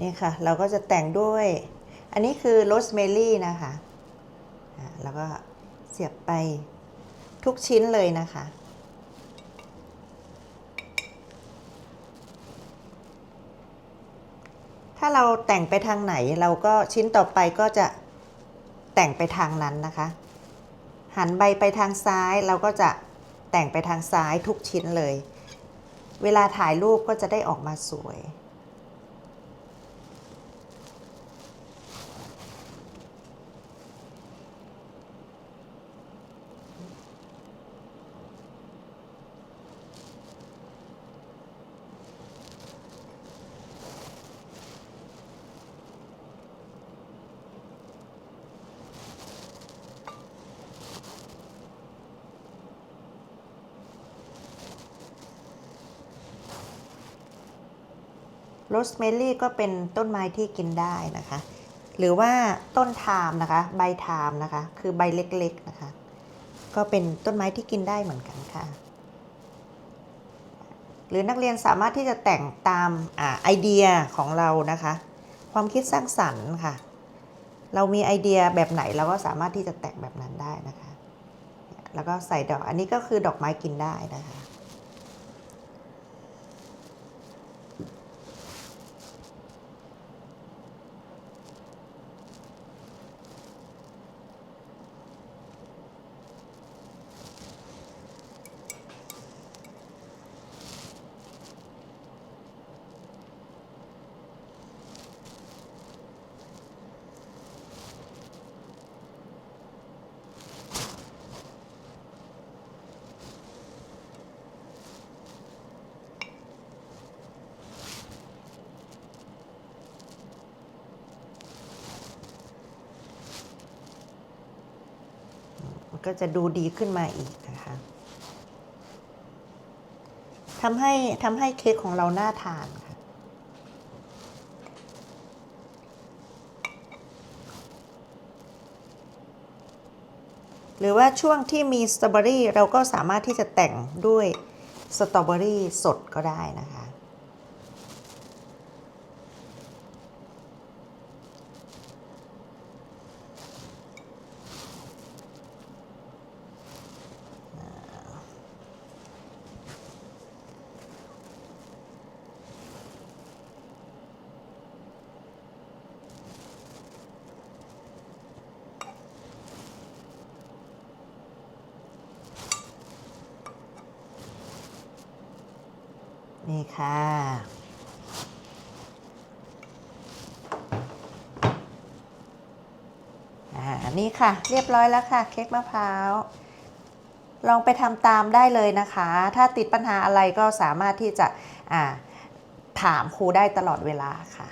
นี่ค่ะ เราก็จะแต่งด้วย อันนี้คือโรสเมลี่นะคะแล้วก็เสียบไปทุกชิ้นเลยนะคะถ้าเราแต่งไปทางไหนเราก็ชิ้นต่อไปก็จะแต่งไปทางนั้นนะคะ หันใบไปทางซ้ายเราก็จะแต่งไปทางซ้ายทุกชิ้นเลย เวลาถ่ายรูปก็จะได้ออกมาสวย โรสเมลี่ก็เป็นต้นไม้ที่กินได้นะคะ หรือว่าต้นไทามนะคะ ใบไทามนะคะ คือใบเล็กๆนะคะ ก็เป็นต้นไม้ที่กินได้เหมือนกันค่ะ หรือนักเรียนสามารถที่จะแต่งตามอาไอเดียของเรานะคะ ความคิดสร้างสรรค์ค่ะ เรามีไอเดียแบบไหนเราก็สามารถที่จะแต่งแบบนั้นได้นะคะ แล้วก็ใส่ดอก อันนี้ก็คือดอกไม้กินได้นะคะ ก็จะดูดีขึ้นมาอีกนะคะทำให้ทำให้เค้กของเราน่าทานค่ะหรือว่าช่วงที่มีสตรอเบอรี่เราก็สามารถที่จะแต่งด้วยสตรอเบอรี่สดก็ได้นะคะ นี่ค่ะ อ่า นี่ค่ะ เรียบร้อยแล้วค่ะ เค้กมะพร้าว ลองไปทำตามได้เลยนะคะ ถ้าติดปัญหาอะไรก็สามารถที่จะ อ่า ถามครูได้ตลอดเวลาค่ะ